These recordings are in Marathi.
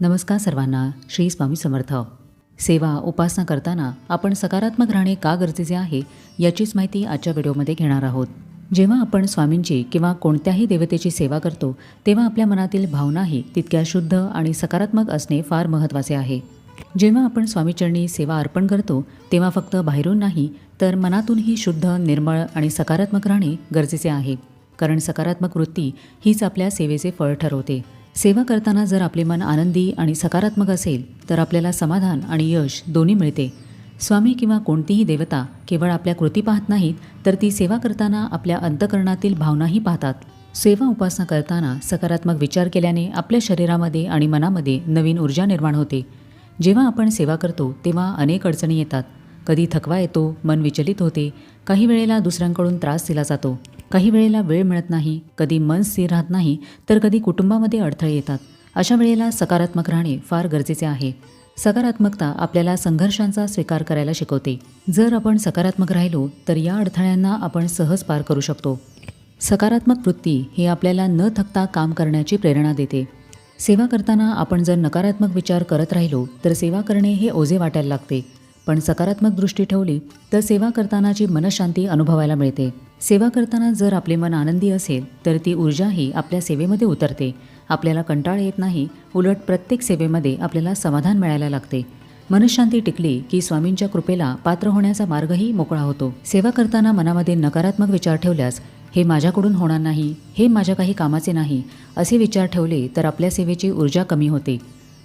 नमस्कार सर्वांना. श्री स्वामी समर्थ. सेवा उपासना करताना आपण सकारात्मक राहणे का गरजेचे आहे याचीच माहिती आजच्या व्हिडिओमध्ये घेणार आहोत. जेव्हा आपण स्वामींची किंवा कोणत्याही देवतेची सेवा करतो तेव्हा आपल्या मनातील भावनाही तितक्या शुद्ध आणि सकारात्मक असणे फार महत्त्वाचे आहे. जेव्हा आपण स्वामीचरणी सेवा अर्पण करतो तेव्हा फक्त बाहेरून नाही तर मनातूनही शुद्ध निर्मळ आणि सकारात्मक राहणे गरजेचे आहे. कारण सकारात्मक वृत्ती हीच आपल्या सेवेचे फळ ठरवते. सेवा करताना जर आपले मन आनंदी आणि सकारात्मक असेल तर आपल्याला समाधान आणि यश दोन्ही मिळते. स्वामी किंवा कोणतीही देवता केवळ आपल्या कृती पाहत नाहीत तर ती सेवा करताना आपल्या अंतकरणातील भावनाही पाहतात. सेवा उपासना करताना सकारात्मक विचार केल्याने आपल्या शरीरामध्ये आणि मनामध्ये नवीन ऊर्जा निर्माण होते. जेव्हा आपण सेवा करतो तेव्हा अनेक अडचणी येतात. कधी थकवा येतो मन विचलित होते काही वेळेला दुसऱ्यांकडून त्रास दिला जातो. काही वेळेला वेळ मिळत नाही कधी मन स्थिर राहत नाही तर कधी कुटुंबामध्ये अडथळे येतात. अशा वेळेला सकारात्मक राहणे फार गरजेचे आहे. सकारात्मकता आपल्याला संघर्षांचा स्वीकार करायला शिकवते. जर आपण सकारात्मक राहिलो तर या अडथळ्यांना आपण सहज पार करू शकतो. सकारात्मक वृत्ती ही आपल्याला न थकता काम करण्याची प्रेरणा देते. सेवा करताना आपण जर नकारात्मक विचार करत राहिलो तर सेवा करणे हे ओझे वाटायला लागते. पण सकारात्मक दृष्टी ठेवली तर सेवा करतानाची मनशांती अनुभवायला मिळते. सेवा करताना जर आपले मन आनंदी असेल तर ती ऊर्जाही आपल्या सेवेमध्ये उतरते. आपल्याला कंटाळ येत नाही उलट प्रत्येक सेवेमध्ये आपल्याला समाधान मिळायला लागते. मनशांती टिकली की स्वामींच्या कृपेला पात्र होण्याचा मार्गही मोकळा होतो. सेवा करताना मनामध्ये नकारात्मक विचार ठेवल्यास हे माझ्याकडून होणार नाही हे माझ्या काही कामाचे नाही असे विचार ठेवले तर आपल्या सेवेची ऊर्जा कमी होते.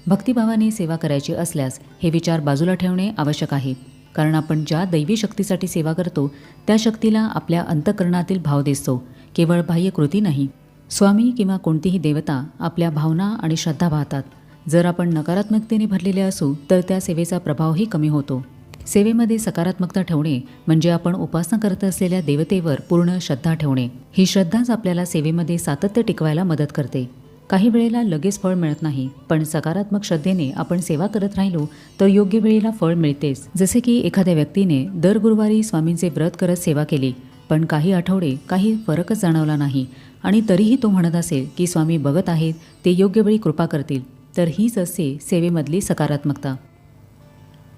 भक्तिभावाने सेवा करायची असल्यास हे विचार बाजूला ठेवणे आवश्यक आहे. कारण आपण ज्या दैवी शक्तीसाठी सेवा करतो त्या शक्तीला आपल्या अंतकरणातील भाव दिसतो केवळ बाह्य कृती नाही. स्वामी किंवा कोणतीही देवता आपल्या भावना आणि श्रद्धा पाहतात. जर आपण नकारात्मकतेने भरलेले असू तर त्या सेवेचा प्रभावही कमी होतो. सेवेमध्ये सकारात्मकता ठेवणे म्हणजे आपण उपासना करत असलेल्या देवतेवर पूर्ण श्रद्धा ठेवणे. ही श्रद्धाच आपल्याला सेवेमध्ये सातत्य टिकवायला मदत करते. काही वेळेला लगेच फळ मिळत नाही पण सकारात्मक श्रद्धेने आपण सेवा करत राहिलो तर योग्य वेळेला फळ मिळतेच. जसे की एखाद्या व्यक्तीने दर गुरुवारी स्वामींचे व्रत करत सेवा केली पण काही आठवडे काही फरकच जाणवला नाही. आणि तरीही तो म्हणत असेल की स्वामी बघत आहेत ते योग्य वेळी कृपा करतील तर हीच असते सेवेमधली सकारात्मकता.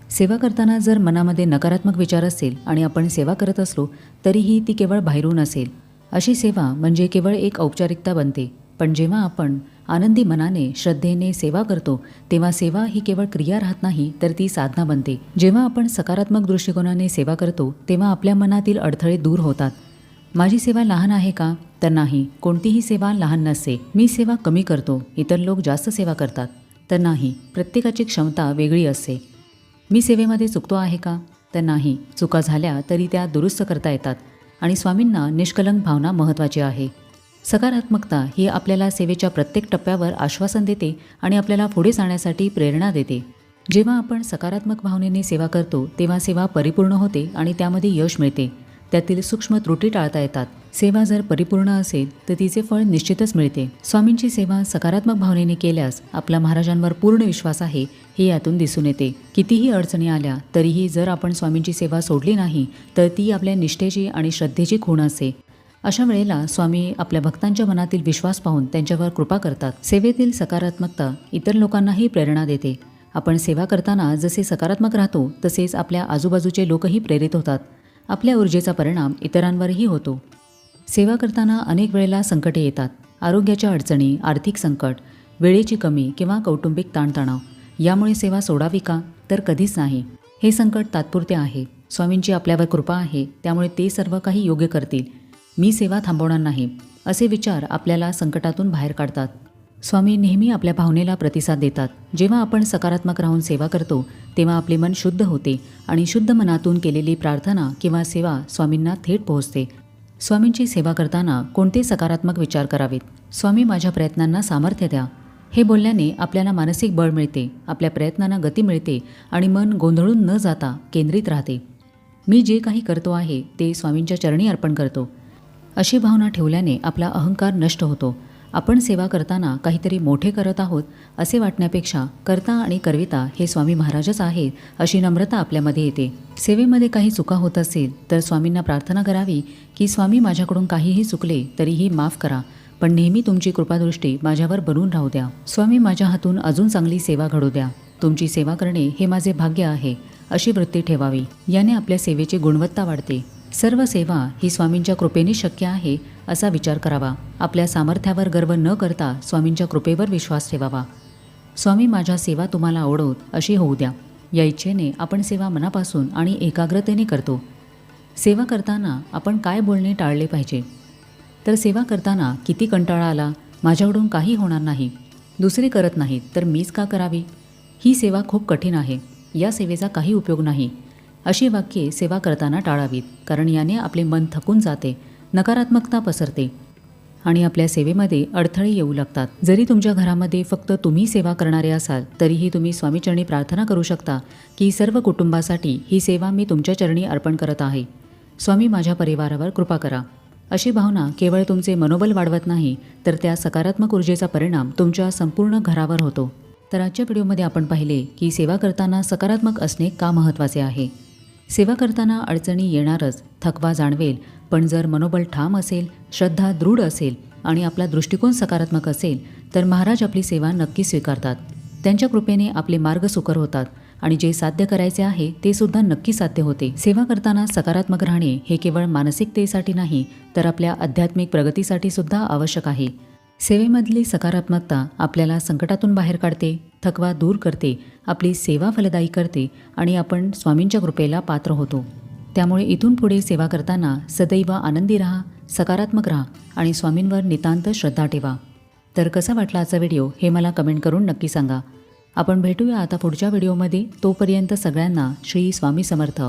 सेवा करताना जर मनामध्ये नकारात्मक विचार असेल आणि आपण सेवा करत असलो तरीही ती केवळ बाहेरून असेल. अशी सेवा म्हणजे केवळ एक औपचारिकता बनते. पण जेव्हा आपण आनंदी मनाने श्रद्धेने सेवा करतो तेव्हा सेवा ही केवळ क्रिया राहत नाही तर ती साधना बनते. जेव्हा आपण सकारात्मक दृष्टिकोनाने सेवा करतो तेव्हा आपल्या मनातील अडथळे दूर होतात. माझी सेवा लहान आहे का? तर नाही. कोणतीही सेवा लहान नसते. मी सेवा कमी करतो. इतर लोक जास्त सेवा करतात. तर नाही. प्रत्येकाची क्षमता वेगळी असते. मी सेवेमध्ये चुकतो आहे का? तर नाही. चुका झाल्या तरी त्या दुरुस्त करता येतात. आणि स्वामींना निष्कलंक भावना महत्त्वाची आहे. सकारात्मकता ही आपल्याला सेवेच्या प्रत्येक टप्प्यावर आश्वासन देते आणि आपल्याला पुढे जाण्यासाठी प्रेरणा देते. जेव्हा आपण सकारात्मक भावनेने सेवा करतो तेव्हा सेवा परिपूर्ण होते आणि त्यामध्ये यश मिळते. त्यातील सूक्ष्म त्रुटी टाळता येतात. सेवा जर परिपूर्ण असेल तर तिचे फळ निश्चितच मिळते. स्वामींची सेवा सकारात्मक भावनेने केल्यास आपला महाराजांवर पूर्ण विश्वास आहे हे यातून दिसून येते. कितीही अडचणी आल्या तरीही जर आपण स्वामींची सेवा सोडली नाही तर ती आपल्या निष्ठेची आणि श्रद्धेची खूण असते अशा वेळेला स्वामी आपल्या भक्तांच्या मनातील विश्वास पाहून त्यांच्यावर कृपा करतात. सेवेतील सकारात्मकता इतर लोकांनाही प्रेरणा देते. आपण सेवा करताना जसे सकारात्मक राहतो तसेच आपल्या आजूबाजूचे लोकही प्रेरित होतात. आपल्या ऊर्जेचा परिणाम इतरांवरही होतो. सेवा करताना अनेक वेळेला संकटे येतात. आरोग्याच्या अडचणी आर्थिक संकट वेळेची कमी किंवा कौटुंबिक ताणतणाव यामुळे सेवा सोडावी का? तर कधीच नाही. हे संकट तात्पुरते आहे. स्वामींची आपल्यावर कृपा आहे त्यामुळे ते सर्व काही योग्य करतील. मी सेवा थांबवणार नाही असे विचार आपल्याला संकटातून बाहेर काढतात. स्वामी नेहमी आपल्या भावनेला प्रतिसाद देतात. जेव्हा आपण सकारात्मक राहून सेवा करतो तेव्हा आपले मन शुद्ध होते आणि शुद्ध मनातून केलेली प्रार्थना किंवा सेवा स्वामींना थेट पोहोचते. स्वामींची सेवा करताना कोणते सकारात्मक विचार करावेत? स्वामी माझ्या प्रयत्नांना सामर्थ्य द्या. हे बोलल्याने आपल्याला मानसिक बळ मिळते आपल्या प्रयत्नांना गती मिळते आणि मन गोंधळून न जाता केंद्रित राहते. मी जे काही करतो आहे ते स्वामींच्या चरणी अर्पण करतो. अशी भावना ठेवल्याने आपला अहंकार नष्ट होतो. आपण सेवा करताना काहीतरी मोठे करत आहोत असे वाटण्यापेक्षा करता आणि करविता हे स्वामी महाराजच आहेत अशी नम्रता आपल्यामध्ये येते. सेवेमध्ये काही चुका होत असेल तर स्वामींना प्रार्थना करावी की स्वामी माझ्याकडून काहीही चुकले तरीही माफ करा पण नेहमी तुमची कृपादृष्टी माझ्यावर बनून राहू द्या. स्वामी माझ्या हातून अजून चांगली सेवा घडू द्या. तुमची सेवा करणे हे माझे भाग्य आहे अशी वृत्ती ठेवावी. याने आपल्या सेवेची गुणवत्ता वाढते. सर्व सेवा ही स्वामींच्या कृपेने शक्य आहे असा विचार करावा. आपल्या सामर्थ्यावर गर्व न करता स्वामींच्या कृपेवर विश्वास ठेवावा. स्वामी माझ्या सेवा तुम्हाला आवडोत अशी होऊ द्या. या इच्छेने आपण सेवा मनापासून आणि एकाग्रतेने करतो. सेवा करताना आपण काय बोलणे टाळले पाहिजे? तर सेवा करताना किती कंटाळा आला माझ्याकडून काही होणार नाही. दुसरे करत नाहीत तर मीच का करावी? ही सेवा खूप कठीण आहे. या सेवेचा काही उपयोग नाही. अशी वाक्ये सेवा करताना टाळावीत कारण याने आपले मन थकून जाते नकारात्मकता पसरते आणि आपल्या सेवेमध्ये अडथळे येऊ लागतात. जरी तुमच्या घरामध्ये फक्त तुम्ही सेवा करणारे असाल तरीही तुम्ही स्वामीचरणी प्रार्थना करू शकता की सर्व कुटुंबासाठी ही सेवा मी तुमच्या चरणी अर्पण करत आहे. स्वामी माझ्या परिवारावर कृपा करा. अशी भावना केवळ तुमचे मनोबल वाढवत नाही तर त्या सकारात्मक ऊर्जेचा परिणाम तुमच्या संपूर्ण घरावर होतो. तर आजच्या व्हिडिओमध्ये आपण पाहिले की सेवा करताना सकारात्मक असणे का महत्त्वाचे आहे? सेवा करताना अडचणी येणारच थकवा जाणवेल. पण जर मनोबल ठाम असेल श्रद्धा दृढ असेल आणि आपला दृष्टिकोन सकारात्मक असेल तर महाराज आपली सेवा नक्की स्वीकारतात. त्यांच्या कृपेने आपले मार्ग सुकर होतात आणि जे साध्य करायचे आहे ते सुद्धा नक्की साध्य होते. सेवा करताना सकारात्मक राहणे हे केवळ मानसिकतेसाठी नाही तर आपल्या आध्यात्मिक प्रगतीसाठी सुद्धा आवश्यक आहे. सेवेमधली सकारात्मकता आपल्याला संकटातून बाहेर काढते. थकवा दूर करते आपली सेवा फलदायी करते आणि आपण स्वामींच्या कृपेला पात्र होतो. त्यामुळे इथून पुढे सेवा करताना सदैव आनंदी राहा सकारात्मक राहा आणि स्वामींवर नितांत श्रद्धा ठेवा. तर कसा वाटला आजचा व्हिडिओ हे मला कमेंट करून नक्की सांगा. आपण भेटूया आता पुढच्या व्हिडिओमध्ये. तोपर्यंत सगळ्यांना श्री स्वामी समर्थ.